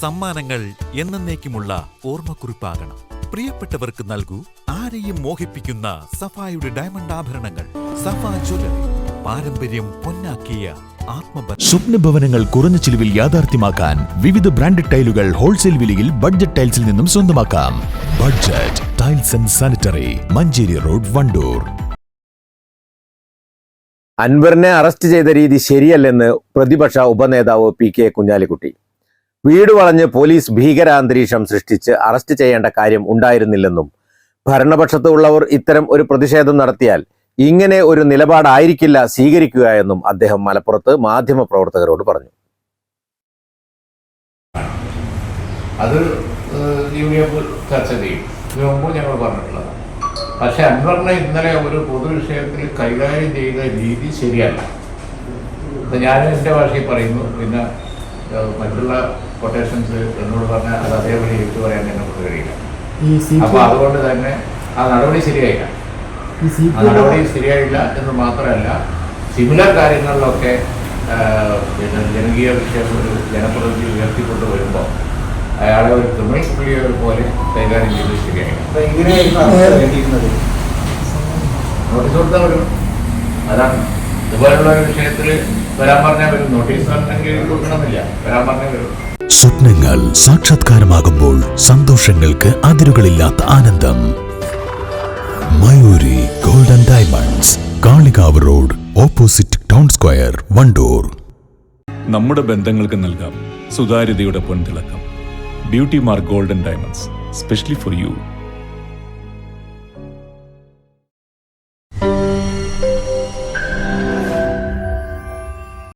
സമ്മാനങ്ങൾ എന്നേക്കുമുള്ള ഓർമ്മക്കുറിപ്പാകണം. പ്രിയപ്പെട്ടവർക്ക് നൽകൂ ആരെയും മോഹിപ്പിക്കുന്ന സഫായുടെ ഡയമണ്ട് ആഭരണങ്ങൾ. സഫ ജ്വല്ലറി പാരമ്പര്യം പൊന്നാക്കിയ സ്വപ്ന ഭവനങ്ങൾ കുറഞ്ഞ ചിലവിൽ യാഥാർത്ഥ്യമാക്കാൻ വിവിധ ബ്രാൻഡഡ് ടൈലുകൾ ഹോൾസെയിൽ വിലയിൽ ബഡ്ജറ്റ് ടൈൽസിൽ നിന്നും സ്വന്തമാക്കാം. Budget tiles and sanitary Manjeri road Wandoor. അൻവറിനെ അറസ്റ്റ് ചെയ്ത രീതി ശരിയല്ലെന്ന് പ്രതിപക്ഷ ഉപനേതാവ് പി കെ കുഞ്ഞാലിക്കുട്ടി. വീട് വളഞ്ഞ് പോലീസ് ഭീകരാന്തരീക്ഷം സൃഷ്ടിച്ച് അറസ്റ്റ് ചെയ്യേണ്ട കാര്യം ഉണ്ടായിരുന്നില്ലെന്നും ഭരണപക്ഷത്ത് ഉള്ളവർ ഇത്തരം ഒരു പ്രതിഷേധം നടത്തിയാൽ ഇങ്ങനെ ഒരു നിലപാടായിരിക്കില്ല സ്വീകരിക്കുക എന്നും അദ്ദേഹം മലപ്പുറത്ത് മാധ്യമപ്രവർത്തകരോട് പറഞ്ഞു. അത് യൂണിയൻ ചർച്ച ചെയ്യും ഇതിനു മുമ്പ് ഞങ്ങൾ പറഞ്ഞിട്ടുള്ളതാണ് പക്ഷെ അൻവറിനെ ഇന്നലെ ഒരു പൊതുവിഷയത്തിൽ കൈകാര്യം ചെയ്യുന്ന രീതി ശരിയല്ല. ഞാൻ എന്റെ ഭാഷയിൽ പറയുന്നു. പിന്നെ മറ്റുള്ള കൊട്ടേഷൻസ് എന്നോട് പറഞ്ഞാൽ അത് അതേപടി എടുത്തു പറയാൻ തന്നെ നമുക്ക് കഴിയില്ല. അപ്പൊ അതുകൊണ്ട് തന്നെ ആ നടപടി ശരിയായില്ല. ആ നടപടി ശരിയായില്ല എന്ന് മാത്രമല്ല സിമിലർ കാര്യങ്ങളിലൊക്കെ ജനകീയ വിഷയം ഒരു ജനപ്രതിനിധി ഉയർത്തിക്കൊണ്ട് വരുമ്പോൾ അയാളെ ഒരു ക്രിമിനൽ പുള്ളിയെ പോലെ കൈകാര്യം ചെയ്ത് ശരിയായില്ല. നോട്ടീസ് കൊടുത്താൽ വരും. അതാണ്. ഇതുപോലുള്ള ഒരു വിഷയത്തിൽ വരാൻ പറഞ്ഞാൽ വരും. നോട്ടീസ് പറഞ്ഞെങ്കിൽ കൊടുക്കണമെന്നില്ല. വരാൻ പറഞ്ഞാൽ വരും. സ്വപ്നങ്ങൾ സാക്ഷാത്കാരമാകുമ്പോൾ സന്തോഷങ്ങൾക്ക് അതിരുകളില്ലാത്ത ആനന്ദം. Mayuri golden diamonds Kalikavu road opposite town square Wandoor. നമ്മുടെ ബന്ധങ്ങൾക്ക് നൽകാം സുതാര്യതയുടെ പൊൻതിളക്കം. Beauty mark golden diamonds specially for you.